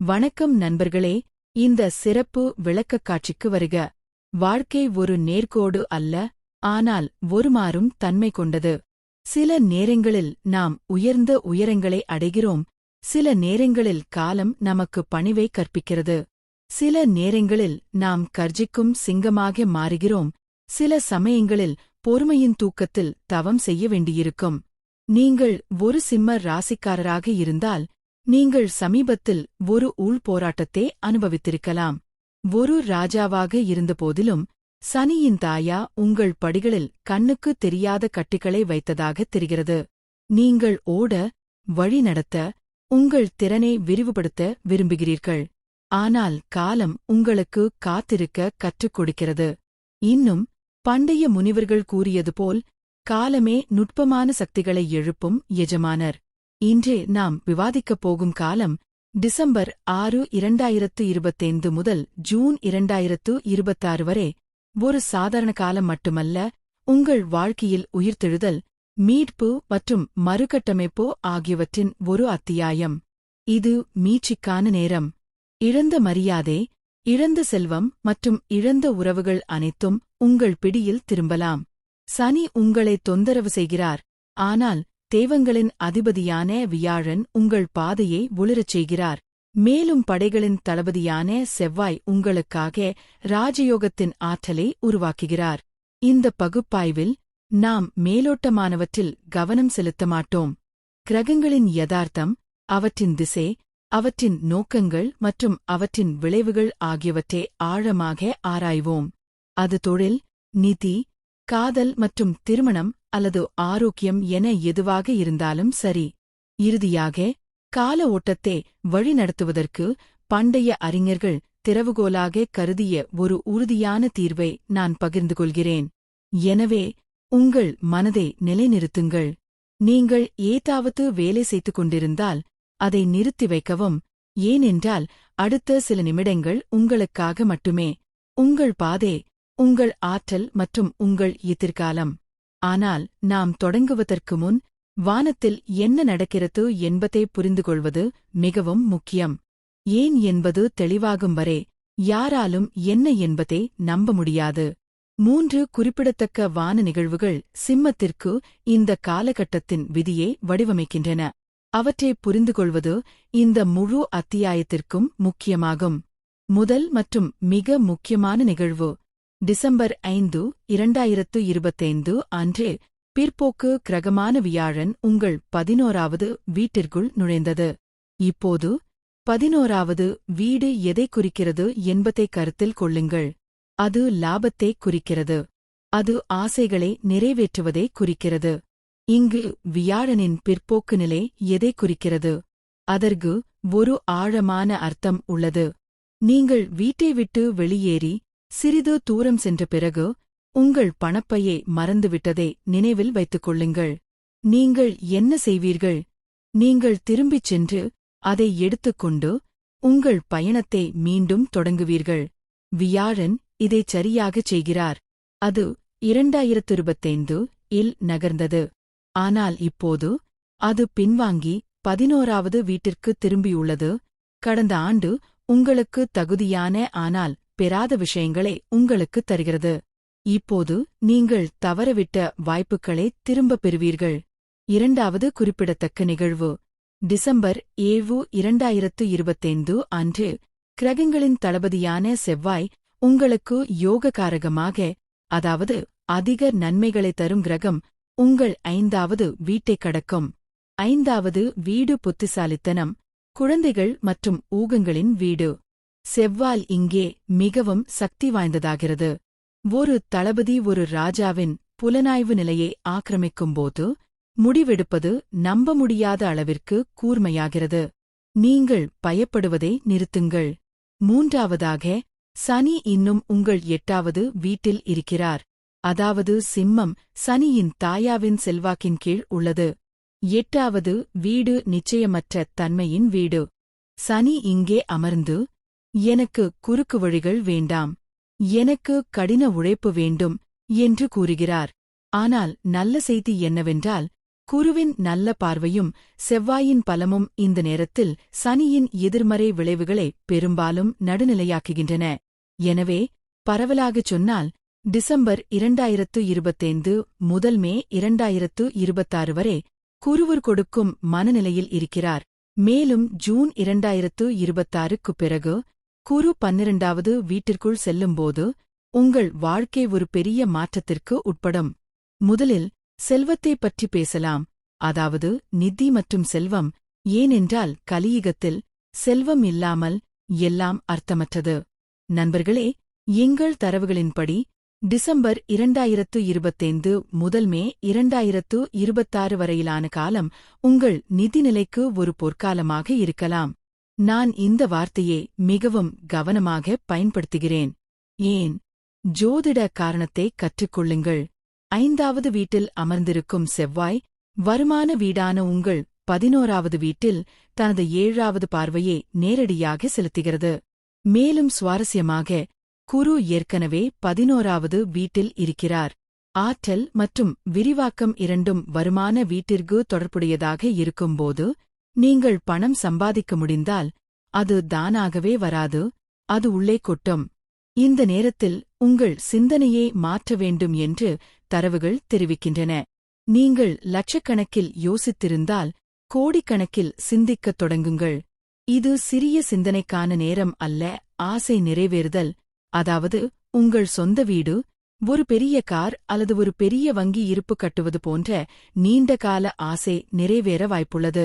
வணக்கம் நண்பர்களே இந்த சிறப்பு விளக்கக் காட்சிக்கு வருக. வாழ்க்கை ஒரு நேர்கோடு அல்ல ஆனால் ஒருமாறும் தன்மை கொண்டது. சில நேரங்களில் நாம் உயர்ந்த உயரங்களை அடைகிறோம் சில நேரங்களில் காலம் நமக்கு பணிவை கற்பிக்கிறது. சில நேரங்களில் நாம் கர்ஜிக்கும் சிங்கமாக மாறுகிறோம் சில சமயங்களில் பொறுமையின் தூக்கத்தில் தவம் செய்ய வேண்டியிருக்கும். நீங்கள் ஒரு சிம்ம ராசிக்காரராக இருந்தால் நீங்கள் சமீபத்தில் ஒரு ஊழ் போராட்டத்தை அனுபவித்திருக்கலாம். ஒரு ராஜாவாக இருந்தபோதிலும் சனியின் தாயா உங்கள் படிகளில் கண்ணுக்கு தெரியாத கட்டிகளை வைத்ததாக தெரிகிறது. நீங்கள் ஓட வழி நடத்த உங்கள் திறனை விரிவுபடுத்த விரும்புகிறீர்கள். ஆனால் காலம் உங்களுக்கு காத்திருக்க கற்றுக் கொடுக்கிறது. இன்னும் பண்டைய முனிவர்கள் கூறியது போல் காலமே நுட்பமான சக்திகளை எழுப்பும் எஜமானர். இன்று நாம் விவாதிக்கப் போகும் காலம் டிசம்பர் ஆறு இரண்டாயிரத்து இருபத்தைந்து முதல் ஜூன் இரண்டாயிரத்து இருபத்தாறு வரை. ஒரு சாதாரண காலம் மட்டுமல்ல உங்கள் வாழ்க்கையில் உயிர்த்தெழுதல் மீட்பு மற்றும் மறுகட்டமைப்பு ஆகியவற்றின் ஒரு அத்தியாயம். இது மீட்சிக்கான நேரம். இழந்த மரியாதை இழந்த செல்வம் மற்றும் இழந்த உறவுகள் அனைத்தும் உங்கள் பிடியில் திரும்பலாம். சனி உங்களை தொந்தரவு செய்கிறார். ஆனால் தேவங்களின் அதிபதியான வியாழன் உங்கள் பாதையை ஒளிரச் செய்கிறார். மேலும் படைகளின் தளபதியான செவ்வாய் உங்களுக்காக ராஜயோகத்தின் ஆற்றலை உருவாக்குகிறார். இந்த பகுப்பாய்வில் நாம் மேலோட்டமானவற்றில் கவனம் செலுத்த மாட்டோம். கிரகங்களின் யதார்த்தம் அவற்றின் திசை அவற்றின் நோக்கங்கள் மற்றும் அவற்றின் விளைவுகள் ஆகியவற்றை ஆழமாக ஆராய்வோம். அது தொழில் நிதி காதல் மற்றும் திருமணம் அல்லது ஆரோக்கியம் என எதுவாக இருந்தாலும் சரி. இறுதியாக கால ஓட்டத்தை வழிநடத்துவதற்கு பண்டைய அறிஞர்கள் திறவுகோலாக கருதிய ஒரு உறுதியான தீர்வை நான் பகிர்ந்து கொள்கிறேன் எனவே உங்கள் மனதை நிலைநிறுத்துங்கள். நீங்கள் ஏதாவது வேலை செய்து கொண்டிருந்தால் அதை நிறுத்தி வைக்கவும். ஏனென்றால் அடுத்த சில நிமிடங்கள் உங்களுக்காக மட்டுமே. உங்கள் பாதை உங்கள் ஆற்றல் மற்றும் உங்கள் எதிர்காலம். ஆனால் நாம் தொடங்குவதற்கு முன் வானத்தில் என்ன நடக்கிறது என்பதை புரிந்துகொள்வது மிகவும் முக்கியம். ஏன் என்பது தெளிவாகும் வரை யாராலும் என்ன என்பதை நம்ப முடியாது. மூன்று குறிப்பிடத்தக்க வான நிகழ்வுகள் சிம்மத்திற்கு இந்த காலகட்டத்தின் விதியை வடிவமைக்கின்றன. அவற்றை புரிந்துகொள்வது இந்த முழு அத்தியாயத்திற்கும் முக்கியமாகும். முதல் மற்றும் மிக முக்கியமான நிகழ்வு டிசம்பர் ஐந்து இரண்டாயிரத்து இருபத்தைந்து அன்று பிற்போக்கு கிரகமான வியாழன் உங்கள் பதினோராவது வீட்டிற்குள் நுழைந்தது. இப்போது பதினோராவது வீடு எதை குறிக்கிறது என்பதை கருத்தில் கொள்ளுங்கள். அது லாபத்தை குறிக்கிறது. அது ஆசைகளை நிறைவேற்றுவதை குறிக்கிறது. இங்கு வியாழனின் பிற்போக்கு நிலை எதை குறிக்கிறது? அதற்கு ஒரு ஆழமான அர்த்தம் உள்ளது. நீங்கள் வீட்டை விட்டு வெளியேறி சிறிது தூரம் சென்ற பிறகு உங்கள் பணப்பையை மறந்துவிட்டதை நினைவில் வைத்துக் கொள்ளுங்கள். நீங்கள் என்ன செய்வீர்கள்? நீங்கள் திரும்பிச் சென்று அதை எடுத்துக்கொண்டு உங்கள் பயணத்தை மீண்டும் தொடங்குவீர்கள். வியாழன் இதைச் சரியாகச் செய்கிறார். அது இரண்டாயிரத்து இருபத்தைந்து இல் நகர்ந்தது. ஆனால் இப்போது அது பின்வாங்கி பதினோராவது வீட்டிற்கு திரும்பியுள்ளது. கடந்த ஆண்டு உங்களுக்கு தகுதியான ஆனால் பெறாத விஷயங்களை உங்களுக்குத் தருகிறது. இப்போது நீங்கள் தவறவிட்ட வாய்ப்புகளை திரும்பப் பெறுவீர்கள். இரண்டாவது குறிப்பிடத்தக்க நிகழ்வு. டிசம்பர் ஏழு இரண்டாயிரத்து இருபத்தைந்து அன்று கிரகங்களின் தளபதியான செவ்வாய் உங்களுக்கு யோககாரகமாக அதாவது அதிக நன்மைகளை தரும் கிரகம் உங்கள் ஐந்தாவது வீட்டைக் கடக்கும். ஐந்தாவது வீடு புத்திசாலித்தனம் குழந்தைகள் மற்றும் ஊகங்களின் வீடு. செவ்வால் இங்கே மிகவும் சக்தி வாய்ந்ததாகிறது. ஒரு தளபதி ஒரு ராஜாவின் புலனாய்வு நிலையை ஆக்கிரமிக்கும்போது முடிவெடுப்பது நம்ப முடியாத அளவிற்கு கூர்மையாகிறது. நீங்கள் பயப்படுவதை நிறுத்துங்கள். மூன்றாவதாக சனி இன்னும் உங்கள் எட்டாவது வீட்டில் இருக்கிறார். அதாவது சிம்மம் சனியின் தாயாவின் செல்வாக்கின் கீழ் உள்ளது. எட்டாவது வீடு நிச்சயமற்ற தன்மையின் வீடு. சனி இங்கே அமர்ந்து எனக்கு குறுக்கு வழிகள் வேண்டாம். எனக்கு கடின உழைப்பு வேண்டும் என்று கூறுகிறார். ஆனால் நல்ல செய்தி என்னவென்றால் குருவின் நல்ல பார்வையும் செவ்வாயின் பலமும் இந்த நேரத்தில் சனியின் எதிர்மறை விளைவுகளை பெரும்பாலும் நடுநிலையாக்குகின்றன. எனவே பரவலாகச் சொன்னால் டிசம்பர் இரண்டாயிரத்து இருபத்தைந்து முதல் மே இரண்டாயிரத்து இருபத்தாறு வரை குருவர் கொடுக்கும் மனநிலையில் இருக்கிறார். மேலும் ஜூன் இரண்டாயிரத்து இருபத்தாறுக்குப் பிறகு குரு பன்னிரண்டாவது வீட்டிற்குள் செல்லும்போது உங்கள் வாழ்க்கை ஒரு பெரிய மாற்றத்திற்கு உட்படும். முதலில் செல்வத்தை பற்றி பேசலாம். அதாவது நிதி மற்றும் செல்வம் ஏனென்றால் கலியுகத்தில் செல்வம் இல்லாமல் எல்லாம் அர்த்தமற்றது. நண்பர்களே எங்கள் தரவுகளின்படி டிசம்பர் இரண்டாயிரத்து இருபத்தைந்து முதல் மே இரண்டாயிரத்து இருபத்தாறு வரையிலான காலம் உங்கள் நிதிநிலைக்கு ஒரு பொற்காலமாக இருக்கலாம். நான் இந்த வார்த்தையை மிகவும் கவனமாக பயன்படுத்துகிறேன். ஏன்? ஜோதிட காரணத்தை கற்றுக்கொள்ளுங்கள். ஐந்தாவது வீட்டில் அமர்ந்திருக்கும் செவ்வாய் வருமான வீடான உங்கள் பதினோராவது வீட்டில் தனது ஏழாவது பார்வையை நேரடியாக செலுத்துகிறது. மேலும் சுவாரஸ்யமாக குரு ஏற்கனவே பதினோராவது வீட்டில் இருக்கிறார். ஆற்றல் மற்றும் விரிவாக்கம் இரண்டும் வருமான வீட்டிற்கு தொடர்புடையதாக இருக்கும்போது நீங்கள் பணம் சம்பாதிக்க முடிந்தால் அது தானாகவே வராது அது உள்ளே கொட்டும். இந்த நேரத்தில் உங்கள் சிந்தனையை மாற்ற வேண்டும் என்று தரவுகள் தெரிவிக்கின்றன. நீங்கள் லட்சக்கணக்கில் யோசித்திருந்தால் கோடிக்கணக்கில் சிந்திக்கத் தொடங்குங்கள். இது சிறிய சிந்தனைக்கான நேரம் அல்ல ஆசை நிறைவேறுதல். அதாவது உங்கள் சொந்த வீடு ஒரு பெரிய கார் அல்லது ஒரு பெரிய வங்கி இருப்பு கட்டுவது போன்ற நீண்டகால ஆசை நிறைவேற வாய்ப்புள்ளது.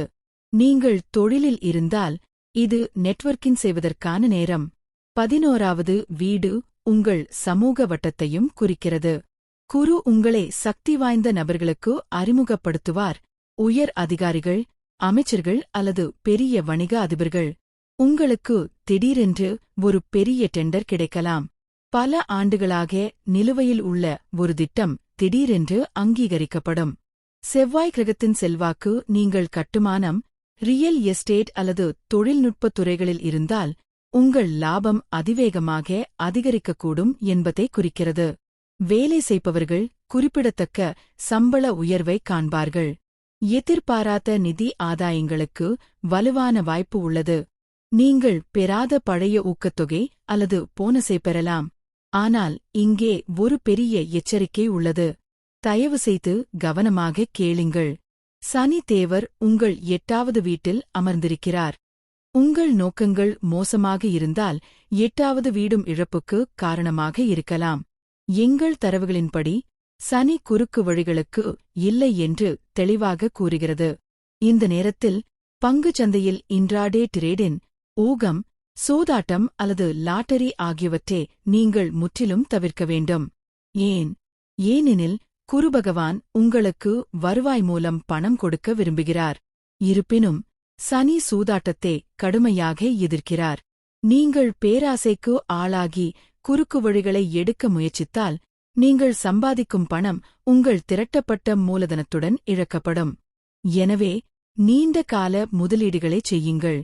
நீங்கள் தொழிலில் இருந்தால் இது நெட்வொர்க்கிங் செய்வதற்கான நேரம். பதினோராவது வீடு உங்கள் சமூக வட்டத்தையும் குறிக்கிறது. குரு உங்களை சக்தி வாய்ந்த நபர்களுக்கு அறிமுகப்படுத்துவார். உயர் அதிகாரிகள் அமைச்சர்கள் அல்லது பெரிய வணிக அதிபர்கள். உங்களுக்கு திடீரென்று ஒரு பெரிய டெண்டர் கிடைக்கலாம். பல ஆண்டுகளாக நிலுவையில் உள்ள ஒரு திட்டம் திடீரென்று அங்கீகரிக்கப்படும். செவ்வாய் கிரகத்தின் செல்வாக்கு நீங்கள் கட்டுமானம் ரியல் எஸ்டேட் அல்லது தொழில்நுட்பத் துறைகளில் இருந்தால் உங்கள் லாபம் அதிவேகமாக அதிகரிக்கக்கூடும் என்பதை குறிக்கிறது. வேலை செய்பவர்கள் குறிப்பிடத்தக்க சம்பள உயர்வை காண்பார்கள். எதிர்பாராத நிதி ஆதாயங்களுக்கு வலுவான வாய்ப்பு உள்ளது. நீங்கள் பெறாத பழைய ஊக்கத்தொகை அல்லது போனஸை பெறலாம். ஆனால் இங்கே ஒரு பெரிய எச்சரிக்கை உள்ளது. தயவுசெய்து கவனமாக கேளுங்கள். சனி தேவர் உங்கள் எட்டாவது வீட்டில் அமர்ந்திருக்கிறார். உங்கள் நோக்கங்கள் மோசமாக இருந்தால் எட்டாவது வீடும் இழப்புக்கு காரணமாக இருக்கலாம். எங்கள் தரவுகளின்படி சனி குறுக்கு வழிகளுக்கு இல்லை என்று தெளிவாக கூறுகிறது. இந்த நேரத்தில் பங்குச் சந்தையில் இன்ட்ராடே ட்ரேடின் ஊகம் சூதாட்டம் அல்லது லாட்டரி ஆகியவற்றை நீங்கள் முற்றிலும் தவிர்க்க வேண்டும். ஏன்? ஏனெனில் குருபகவான் உங்களுக்கு வருவாய் மூலம் பணம் கொடுக்க விரும்புகிறார். இருப்பினும் சனி சூதாட்டத்தை கடுமையாக எதிர்க்கிறார். நீங்கள் பேராசைக்கு ஆளாகி குறுக்கு வழிகளை எடுக்க முயற்சித்தால் நீங்கள் சம்பாதிக்கும் பணம் உங்கள் திரட்டப்பட்ட மூலதனத்துடன் இழக்கப்படும். எனவே நீண்ட கால முதலீடுகளைச் செய்யுங்கள்.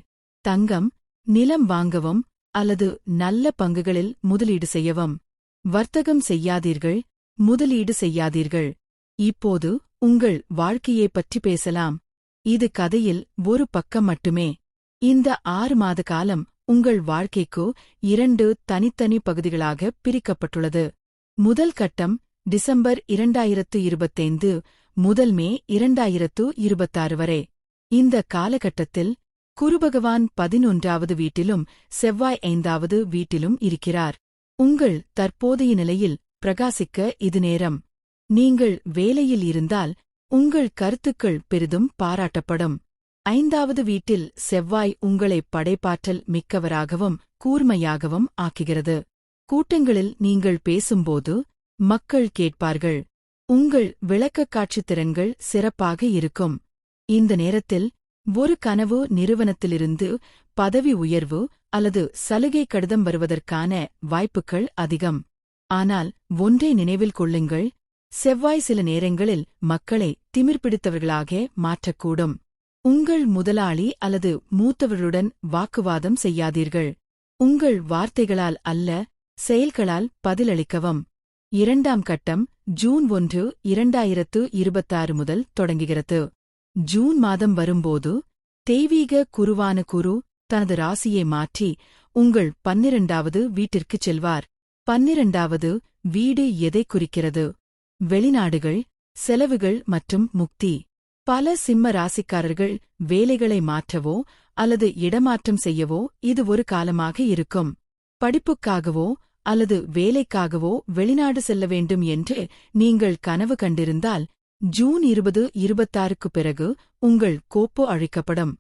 தங்கம் நிலம் வாங்கவும் அல்லது நல்ல பங்குகளில் முதலீடு செய்யவும். வர்த்தகம் செய்யாதீர்கள். முதலீடு செய்யாதீர்கள். இப்போது உங்கள் வாழ்க்கையைப் பற்றி பேசலாம். இது கதையில் ஒரு பக்கம் மட்டுமே. இந்த ஆறு மாத காலம் உங்கள் வாழ்க்கைக்கு இரண்டு தனித்தனி பகுதிகளாக பிரிக்கப்பட்டுள்ளது. முதல் கட்டம் டிசம்பர் இரண்டாயிரத்து இருபத்தைந்து முதல் மே இரண்டாயிரத்து இருபத்தாறு வரை. இந்த காலகட்டத்தில் குருபகவான் பதினொன்றாவது வீட்டிலும் செவ்வாய் ஐந்தாவது வீட்டிலும் இருக்கிறார். உங்கள் தற்போதைய நிலையில் பிரகாசிக்க இது நேரம். நீங்கள் வேலையில் இருந்தால் உங்கள் கருத்துக்கள் பெரிதும் பாராட்டப்படும். ஐந்தாவது வீட்டில் செவ்வாய் உங்களை படைப்பாற்றல் மிக்கவராகவும் கூர்மையாகவும் ஆக்குகிறது. கூட்டங்களில் நீங்கள் பேசும்போது மக்கள் கேட்பார்கள். உங்கள் விளக்கக்காட்சித் திறன்கள் சிறப்பாக இருக்கும். இந்த நேரத்தில் ஒரு கனவு நிறுவனத்திலிருந்து பதவி உயர்வு அல்லது சலுகை கடிதம் வருவதற்கான வாய்ப்புகள் அதிகம். ஆனால் ஒன்றை நினைவில் கொள்ளுங்கள் செவ்வாய் சில நேரங்களில் மக்களை திமிர்பிடித்தவர்களாக மாற்றக்கூடும். உங்கள் முதலாளி அல்லது மூத்தவர்களுடன் வாக்குவாதம் செய்யாதீர்கள். உங்கள் வார்த்தைகளால் அல்ல செயல்களால் பதிலளிக்கவும். இரண்டாம் கட்டம் ஜூன் ஒன்று இரண்டாயிரத்து இருபத்தாறு முதல் தொடங்குகிறது. ஜூன் மாதம் வரும்போது தெய்வீக குருவான குரு தனது ராசியை மாற்றி உங்கள் பன்னிரண்டாவது வீட்டிற்குச் செல்வார். பன்னிரண்டாவது வீடு எதை குறிக்கிறது? வெளிநாடுகள் செலவுகள் மற்றும் முக்தி. பல சிம்ம ராசிக்காரர்கள் வேலைகளை மாற்றவோ அல்லது இடமாற்றம் செய்யவோ இது ஒரு காலமாக இருக்கும். படிப்புக்காகவோ அல்லது வேலைக்காகவோ வெளிநாடு செல்ல வேண்டும் என்று நீங்கள் கனவு கண்டிருந்தால் ஜூன் இருபது இருபத்தாறுக்கு பிறகு உங்கள் கோப்பு அழிக்கப்படும்.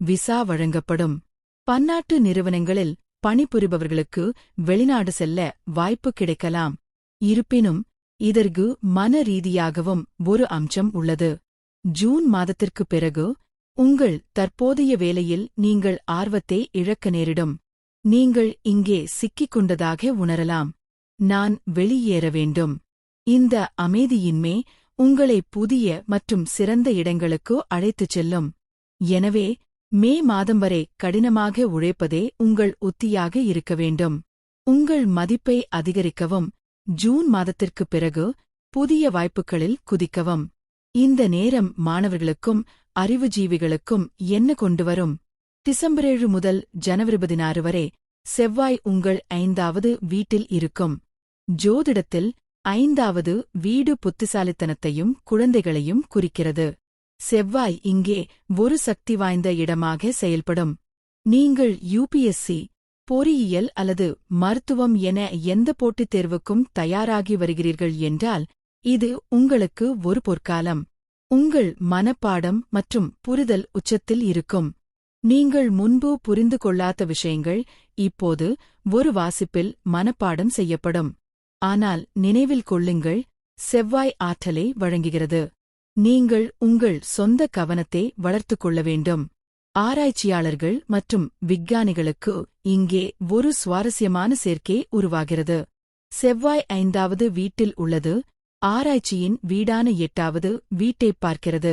விசா வழங்கப்படும். பன்னாட்டு நிறுவனங்களில் பணிபுரிபவர்களுக்கு வெளிநாடு செல்ல வாய்ப்பு கிடைக்கலாம். இருப்பினும் இதற்கு மன ரீதியாகவும் ஒரு அம்சம் உள்ளது. ஜூன் மாதத்திற்குப் பிறகு உங்கள் தற்போதைய வேலையில் நீங்கள் ஆர்வத்தை இழக்க நேரிடும். நீங்கள் இங்கே சிக்கிக் கொண்டதாக உணரலாம். நான் வெளியேற வேண்டும். இந்த அமைதியின்மே உங்களை புதிய மற்றும் சிறந்த இடங்களுக்கு அழைத்துச் செல்லும். எனவே மே மாதம் வரை கடினமாக உழைப்பதே உங்கள் உத்தியாக இருக்க வேண்டும். உங்கள் மதிப்பை அதிகரிக்கவும் ஜூன் மாதத்திற்குப் பிறகு புதிய வாய்ப்புகளில் குதிக்கவும். இந்த நேரம் மாணவர்களுக்கும் அறிவுஜீவிகளுக்கும் என்ன கொண்டுவரும் டிசம்பர் ஏழு முதல் ஜனவரி பதினாறு வரை செவ்வாய் உங்கள் ஐந்தாவது வீட்டில் இருக்கும். ஜோதிடத்தில் ஐந்தாவது வீடு புத்திசாலித்தனத்தையும் குழந்தைகளையும் குறிக்கிறது. செவ்வாய் இங்கே ஒரு சக்தி வாய்ந்த இடமாக செயல்படும். நீங்கள் யூபிஎஸ்சி பொறியியல் அல்லது மருத்துவம் என எந்த போட்டித் தேர்வுக்கும் தயாராகி வருகிறீர்கள் என்றால் இது உங்களுக்கு ஒரு பொற்காலம். உங்கள் மனப்பாடம் மற்றும் புரிதல் உச்சத்தில் இருக்கும். நீங்கள் முன்பு புரிந்து கொள்ளாத விஷயங்கள் இப்போது ஒரு வாசிப்பில் மனப்பாடம் செய்யப்படும். ஆனால் நினைவில் கொள்ளுங்கள் செவ்வாய் ஆற்றலை வழங்குகிறது. நீங்கள் உங்கள் சொந்த கவனத்தை வளர்த்து கொள்ள வேண்டும். ஆராய்ச்சியாளர்கள் மற்றும் விஞ்ஞானிகளுக்கு இங்கே ஒரு சுவாரஸ்யமான சேர்க்கை உருவாகிறது. செவ்வாய் ஐந்தாவது வீட்டில் உள்ளது. ஆராய்ச்சியின் வீடான எட்டாவது வீட்டைப் பார்க்கிறது.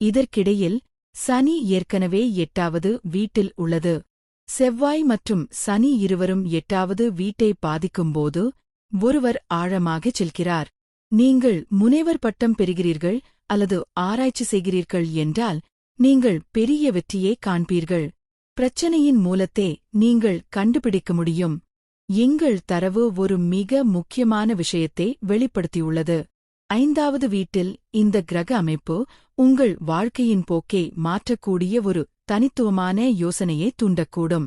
இதற்கிடையில் சனி ஏற்கனவே எட்டாவது வீட்டில் உள்ளது. செவ்வாய் மற்றும் சனி இருவரும் எட்டாவது வீட்டை பாதிக்கும்போது ஒருவர் ஆழமாகச் செல்கிறார். நீங்கள் முனைவர் பட்டம் பெறுகிறீர்கள். அல்லது ஆராய்ச்சி செய்கிறீர்கள் என்றால் நீங்கள் பெரிய வெற்றியை காண்பீர்கள். பிரச்சனையின் மூலத்தை நீங்கள் கண்டுபிடிக்க முடியும். எங்கள் தரவு ஒரு மிக முக்கியமான விஷயத்தை வெளிப்படுத்தியுள்ளது. ஐந்தாவது வீட்டில் இந்த கிரக அமைப்பு உங்கள் வாழ்க்கையின் போக்கை மாற்றக்கூடிய ஒரு தனித்துவமான யோசனையை தூண்டக்கூடும்.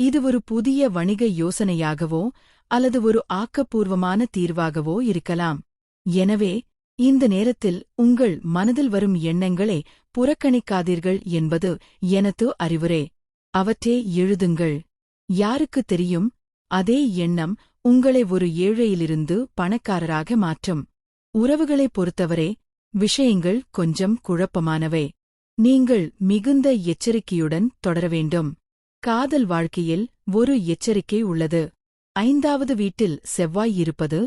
இது ஒரு புதிய வணிக யோசனையாகவோ அல்லது ஒரு ஆக்கப்பூர்வமான தீர்வாகவோ இருக்கலாம். எனவே இந்த நேரத்தில் உங்கள் மனதில் வரும் எண்ணங்களை புறக்கணிக்காதீர்கள் என்பது எனது அறிவுரை. அவற்றே எழுதுங்கள். யாருக்கு தெரியும்? அதே எண்ணம் உங்களை ஒரு ஏழையிலிருந்து பணக்காரராக மாற்றும். உறவுகளைப் பொறுத்தவரை விஷயங்கள் கொஞ்சம் குழப்பமானவை. நீங்கள் மிகுந்த எச்சரிக்கையுடன் தொடர வேண்டும். காதல் வாழ்க்கையில் ஒரு எச்சரிக்கை உள்ளது. ஐந்தாவது வீட்டில் செவ்வாய் இருப்பது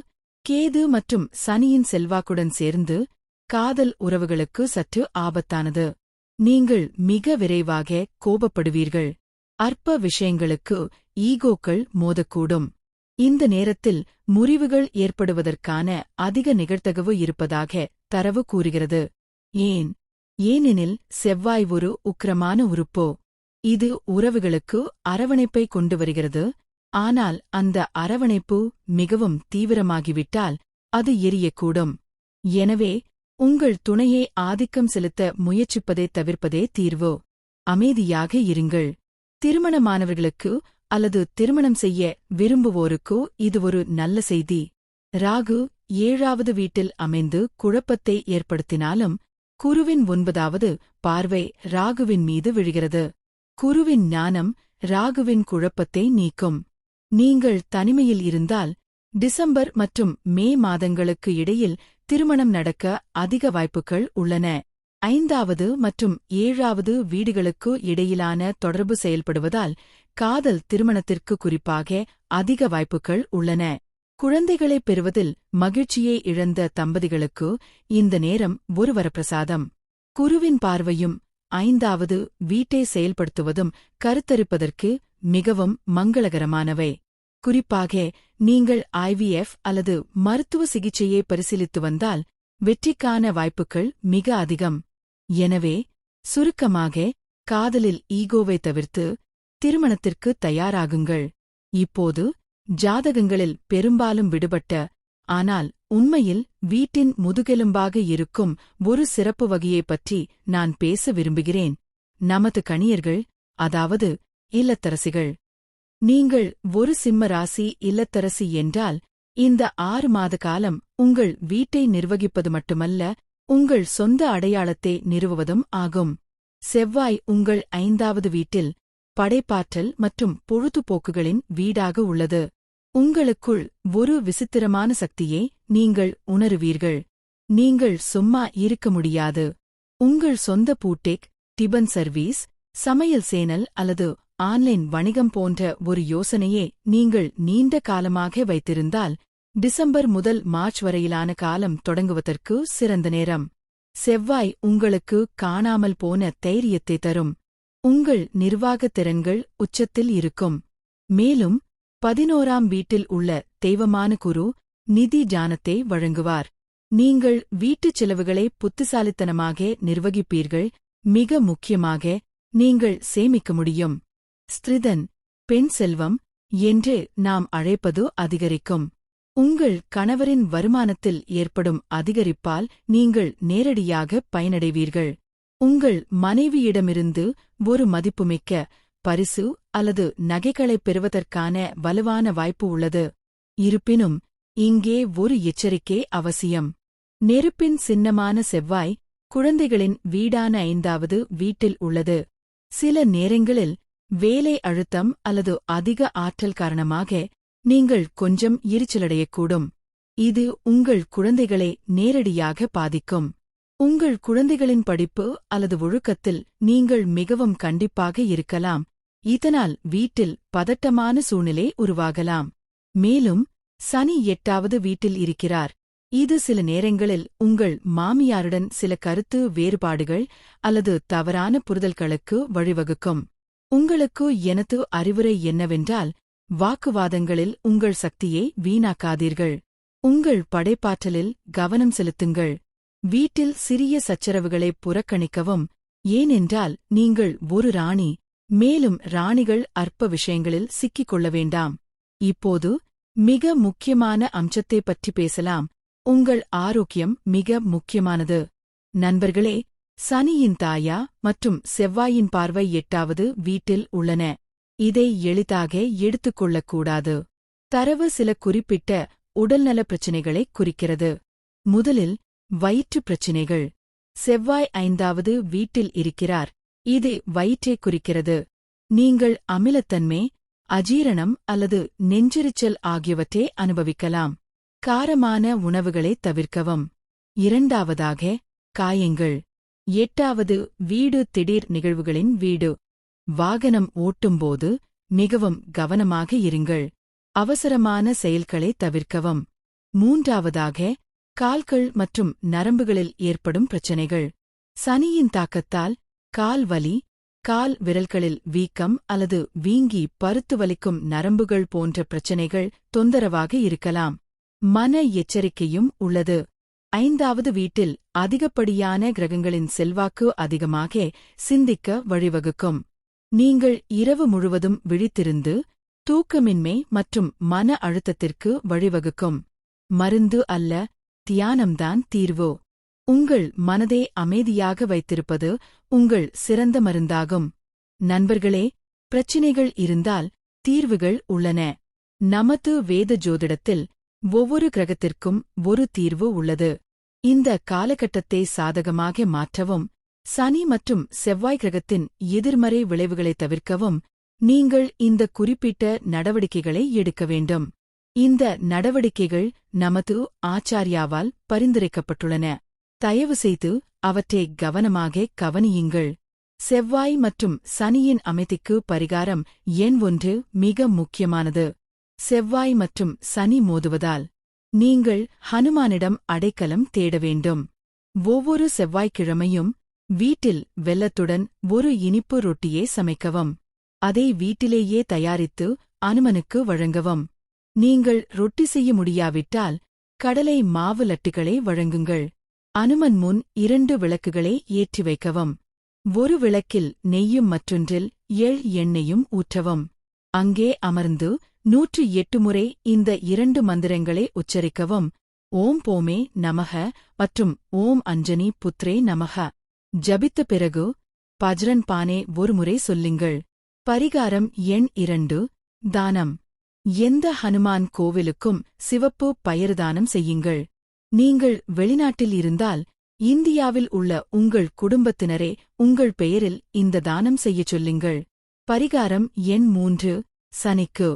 கேது மற்றும் சனியின் செல்வாக்குடன் சேர்ந்து காதல் உறவுகளுக்கு சற்று ஆபத்தானது. நீங்கள் மிக விரைவாக கோபப்படுவீர்கள். அற்ப விஷயங்களுக்கு ஈகோக்கள் மோதக்கூடும். இந்த நேரத்தில் முறிவுகள் ஏற்படுவதற்கான அதிக நிகழ்த்தகவு இருப்பதாக தரவு கூறுகிறது. ஏன்? ஏனெனில் செவ்வாய் ஒரு உக்கிரமான உறுப்போ? இது உறவுகளுக்கு அரவணைப்பை கொண்டு வருகிறது. ஆனால் அந்த அரவணைப்பு மிகவும் தீவிரமாகிவிட்டால் அது எரியக்கூடும். எனவே உங்கள் துணையை ஆதிக்கம் செலுத்த முயற்சிப்பதை தவிர்ப்பதே தீர்வு. அமைதியாக இருங்கள். திருமணமானவர்களுக்கு அல்லது திருமணம் செய்ய விரும்புவோருக்கோ இது ஒரு நல்ல செய்தி. ராகு ஏழாவது வீட்டில் அமைந்து குழப்பத்தை ஏற்படுத்தினாலும் குருவின் ஒன்பதாவது பார்வை ராகுவின் மீது விழுகிறது. குருவின் ஞானம் ராகுவின் குழப்பத்தை நீக்கும். நீங்கள் தனிமையில் இருந்தால் டிசம்பர் மற்றும் மே மாதங்களுக்கு இடையில் திருமணம் நடக்க அதிக வாய்ப்புகள் உள்ளன. ஐந்தாவது மற்றும் ஏழாவது வீடுகளுக்கு இடையிலான தொடர்பு செயல்படுவதால் காதல் திருமணத்திற்கு குறிப்பாக அதிக வாய்ப்புகள் உள்ளன. குழந்தைகளைப் பெறுவதில் மகிழ்ச்சியை இழந்த தம்பதிகளுக்கு இந்த நேரம் ஒரு வரப்பிரசாதம். குருவின் பார்வையும் ஐந்தாவது வீட்டை செயல்படுத்துவதும் கருத்தரிப்பதற்கு மிகவும் மங்களகரமானவை. குறிப்பாக நீங்கள் ஐவிஎஃப் அல்லது மருத்துவ சிகிச்சையை பரிசீலித்து வந்தால் வெற்றிக்கான வாய்ப்புகள் மிக அதிகம். எனவே சுருக்கமாக காதலில் ஈகோவை தவிர்த்து திருமணத்திற்கு தயாராகுங்கள். இப்போது ஜாதகங்களில் பெரும்பாலும் விடுபட்ட ஆனால் உண்மையில் வீட்டின் முதுகெலும்பாக இருக்கும் ஒரு சிறப்பு வகையைப் பற்றி நான் பேச விரும்புகிறேன். நமது கணியர்கள் அதாவது இல்லத்தரசிகள் நீங்கள் ஒரு சிம்ம ராசி இல்லத்தரசி என்றால் இந்த ஆறு மாத காலம் உங்கள் வீட்டை நிர்வகிப்பது மட்டுமல்ல உங்கள் சொந்த அடையாளத்தை நிறுவுவதும் ஆகும். செவ்வாய் உங்கள் ஐந்தாவது வீட்டில் படைப்பாற்றல் மற்றும் பொழுதுபோக்குகளின் வீடாக உள்ளது. உங்களுக்குள் ஒரு விசித்திரமான சக்தியை நீங்கள் உணருவீர்கள். நீங்கள் சும்மா இருக்க முடியாது. உங்கள் சொந்த பூட்டெக் டிபன் சர்வீஸ் சமையல் சேனல் அல்லது ஆன்லைன் வணிகம் போன்ற ஒரு யோசனையே நீங்கள் நீண்ட காலமாக வைத்திருந்தால் டிசம்பர் முதல் மார்ச் வரையிலான காலம் தொடங்குவதற்கு சிறந்த நேரம். செவ்வாய் உங்களுக்கு காணாமல் போன தைரியத்தை தரும். உங்கள் நிர்வாகத் திறன்கள் உச்சத்தில் இருக்கும். மேலும் பதினோராம் வீட்டில் உள்ள தெய்வமான குரு நிதி ஜானத்தை வழங்குவார். நீங்கள் வீட்டுச் செலவுகளை புத்திசாலித்தனமாக நிர்வகிப்பீர்கள். மிக முக்கியமாக நீங்கள் சேமிக்க முடியும். ஸ்திரிதன் பெண் செல்வம் என்று நாம் அழைப்பது அதிகரிக்கும். உங்கள் கணவரின் வருமானத்தில் ஏற்படும் அதிகரிப்பால் நீங்கள் நேரடியாக பயனடைவீர்கள். உங்கள் மனைவியிடமிருந்து ஒரு மதிப்புமிக்க பரிசு அல்லது நகைகளைப் பெறுவதற்கான வலுவான வாய்ப்பு உள்ளது. இருப்பினும் இங்கே ஒரு எச்சரிக்கை அவசியம். நெருப்பின் சின்னமான செவ்வாய் குழந்தைகளின் வீடான ஐந்தாவது வீட்டில் உள்ளது. சில நேரங்களில் வேலை அழுத்தம் அல்லது அதிக ஆற்றல் காரணமாக நீங்கள் கொஞ்சம் எரிச்சலடையக்கூடும். இது உங்கள் குழந்தைகளை நேரடியாக பாதிக்கும். உங்கள் குழந்தைகளின் படிப்பு அல்லது ஒழுக்கத்தில் நீங்கள் மிகவும் கண்டிப்பாக இருக்கலாம். இதனால் வீட்டில் பதட்டமான சூழ்நிலை உருவாகலாம். மேலும் சனி எட்டாவது வீட்டில் இருக்கிறார். இது சில நேரங்களில் உங்கள் மாமியாருடன் சில கருத்து வேறுபாடுகள் அல்லது தவறான புரிதல்களுக்கு வழிவகுக்கும். உங்களுக்கு எனது அறிவுரை என்னவென்றால் வாக்குவாதங்களில் உங்கள் சக்தியை வீணாக்காதீர்கள். உங்கள் படைப்பாற்றலில் கவனம் செலுத்துங்கள். வீட்டில் சிறிய சச்சரவுகளை புறக்கணிக்கவும். ஏனென்றால் நீங்கள் ஒரு ராணி மேலும் ராணிகள் அற்ப விஷயங்களில் சிக்கிக் கொள்ள வேண்டாம். இப்போது மிக முக்கியமான அம்சத்தை பற்றி பேசலாம். உங்கள் ஆரோக்கியம் மிக முக்கியமானது. நண்பர்களே சனியின் தாயா மற்றும் செவ்வாயின் பார்வை எட்டாவது வீட்டில் உள்ளன. இதை எளிதாக எடுத்துக்கொள்ளக்கூடாது தரவு சில குறிப்பிட்ட உடல்நல பிரச்சினைகளை குறிக்கிறது. முதலில் வயிற்றுப் பிரச்சினைகள். செவ்வாய் ஐந்தாவது வீட்டில் இருக்கிறார். இது வயிற்றை குறிக்கிறது. நீங்கள் அமிலத்தன்மை அஜீரணம் அல்லது நெஞ்செரிச்சல் ஆகியவற்றை அனுபவிக்கலாம். காரமான உணவுகளை தவிர்க்கவும். இரண்டாவதாக காயங்கள். எட்டாவது வீடு திடீர் நிகழ்வுகளின் வீடு. வாகனம் ஓட்டும்போது மிகவும் கவனமாக இருங்கள். அவசரமான செயல்களை தவிர்க்கவும். மூன்றாவதாக கால்கள் மற்றும் நரம்புகளில் ஏற்படும் பிரச்சனைகள். சனியின் தாக்கத்தால் கால் வலி கால் விரல்களில் வீக்கம் அல்லது வீங்கி பருத்து வலிக்கும் நரம்புகள் போன்ற பிரச்சனைகள் தொந்தரவாக இருக்கலாம். மன எச்சரிக்கையும் உள்ளது. ஐந்தாவது வீட்டில் அதிகப்படியான கிரகங்களின் செல்வாக்கு அதிகமாக சிந்திக்க வழிவகுக்கும். நீங்கள் இரவு முழுவதும் விழித்திருந்து தூக்கமின்மை மற்றும் மன அழுத்தத்திற்கு வழிவகுக்கும். மருந்து அல்ல தியானம்தான் தீர்வு. உங்கள் மனதை அமைதியாக வைத்திருப்பது உங்கள் சிறந்த மருந்தாகும். நண்பர்களே பிரச்சினைகள் இருந்தால் தீர்வுகள் உள்ளன. நமது வேத ஜோதிடத்தில் ஒவ்வொரு கிரகத்திற்கும் ஒரு தீர்வு உள்ளது. இந்த காலகட்டத்தை சாதகமாக மாற்றவும் சனி மற்றும் செவ்வாய் கிரகத்தின் எதிர்மறை விளைவுகளை தவிர்க்கவும் நீங்கள் இந்த குறிப்பிட்ட நடவடிக்கைகளை எடுக்க வேண்டும். இந்த நடவடிக்கைகள் நமது ஆச்சாரியாவால் பரிந்துரைக்கப்பட்டுள்ளன. தயவு செய்து அவற்றை கவனமாக கவனியுங்கள். செவ்வாய் மற்றும் சனியின் அமைதிக்கு பரிகாரம் எண் ஒன்று மிக முக்கியமானது. செவ்வாய் மற்றும் சனி மோதுவதால் நீங்கள் ஹனுமானிடம் அடைக்கலம் தேட வேண்டும். ஒவ்வொரு செவ்வாய்க்கிழமையும் வீட்டில் வெல்லத்துடன் ஒரு இனிப்பு ரொட்டியே சமைக்கவும். அதை வீட்டிலேயே தயாரித்து அனுமனுக்கு வழங்கவும். நீங்கள் ரொட்டி செய்ய முடியாவிட்டால் கடலை மாவு லட்டுகளை வழங்குங்கள். அனுமன் முன் இரண்டு விளக்குகளை ஏற்றி வைக்கவும். ஒரு விளக்கில் நெய்யும் மற்றொன்றில் எள் எண்ணெயும் ஊற்றவும். அங்கே அமர்ந்து நூற்று எட்டு முறை இந்த இரண்டு மந்திரங்களை உச்சரிக்கவும். ஓம் போமே நமக மற்றும் ஓம் அஞ்சனி புத்ரே நமக ஜபித்த பிறகு பஜ்ரன் பானே ஒருமுறை சொல்லுங்கள். பரிகாரம் எண் இரண்டு. தானம். எந்த ஹனுமான் கோவிலுக்கும் சிவப்பு பயிர் தானம் செய்யுங்கள். நீங்கள் வெளிநாட்டில் இருந்தால் இந்தியாவில் உள்ள உங்கள் குடும்பத்தினரே உங்கள் பெயரில் இந்த தானம் செய்யச் சொல்லுங்கள். பரிகாரம் எண் மூன்று. சனிக்கு.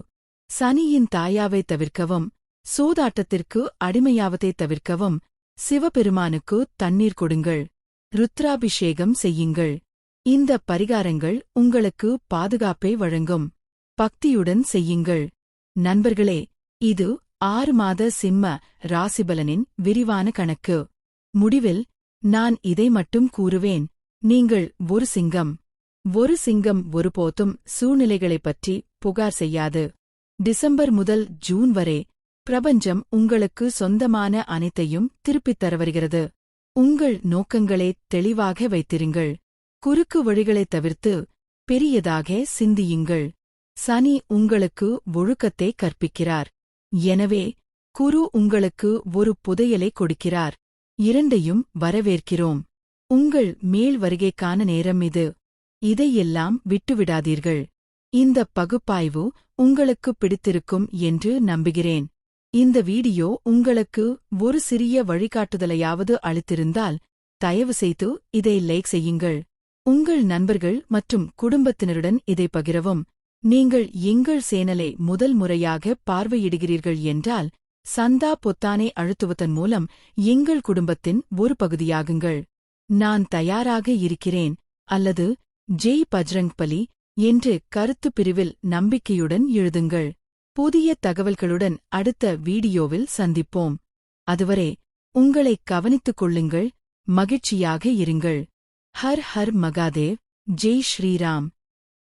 சனியின் தாயாவை தவிர்க்கவும் சூதாட்டத்திற்கு அடிமையாவதை தவிர்க்கவும் சிவபெருமானுக்கு தண்ணீர் கொடுங்கள் ருத்ராபிஷேகம் செய்யுங்கள். இந்த பரிகாரங்கள் உங்களுக்கு பாதுகாப்பை வழங்கும். பக்தியுடன் செய்யுங்கள். நண்பர்களே இது ஆறு மாத சிம்ம ராசிபலனின் விரிவான கணக்கு. முடிவில் நான் இதை மட்டும் கூறுவேன். நீங்கள் ஒரு சிங்கம். ஒரு சிங்கம் ஒருபோதும் சூழ்நிலைகளைப் பற்றி புகார் செய்யாது. டிசம்பர் முதல் ஜூன் வரை பிரபஞ்சம் உங்களுக்கு சொந்தமான அனைத்தையும் திருப்பித் தர வருகிறது உங்கள் நோக்கங்களை தெளிவாக வைத்திருங்கள். குறுக்கு வழிகளைத் தவிர்த்து பெரியதாக சிந்தியுங்கள். சனி உங்களுக்கு ஒழுக்கத்தை கற்பிக்கிறார். எனவே குரு உங்களுக்கு ஒரு புதையலை கொடுக்கிறார். இரண்டையும் வரவேற்கிறோம். உங்கள் மேல் வருகைக்கான நேரம் இது. இதையெல்லாம் விட்டுவிடாதீர்கள். இந்த பகுப்பாய்வு உங்களுக்கு பிடித்திருக்கும் என்று நம்புகிறேன். இந்த வீடியோ உங்களுக்கு ஒரு சிறிய வழிகாட்டுதலையாவது அளித்திருந்தால் தயவு செய்து இதை லைக் செய்யுங்கள். உங்கள் நண்பர்கள் மற்றும் குடும்பத்தினருடன் இதை பகிரவும். நீங்கள் எங்கள் சேனலை முதல் முறையாக பார்வையிடுகிறீர்கள் என்றால் சந்தா பொத்தானை அழுத்துவதன் மூலம் எங்கள் குடும்பத்தின் ஒரு பகுதியாகுங்கள். நான் தயாராக இருக்கிறேன். அல்லது ஜெய் பஜ்ரங் பலி என்று கருத்து பிரிவில் நம்பிக்கையுடன் எழுதுங்கள். புதிய தகவல்களுடன் அடுத்த வீடியோவில் சந்திப்போம். அதுவரை உங்களை கவனித்துக் கொள்ளுங்கள் மகிழ்ச்சியாக இருங்கள். ஹர் ஹர் மகாதேவ் ஜெய் ஸ்ரீராம்.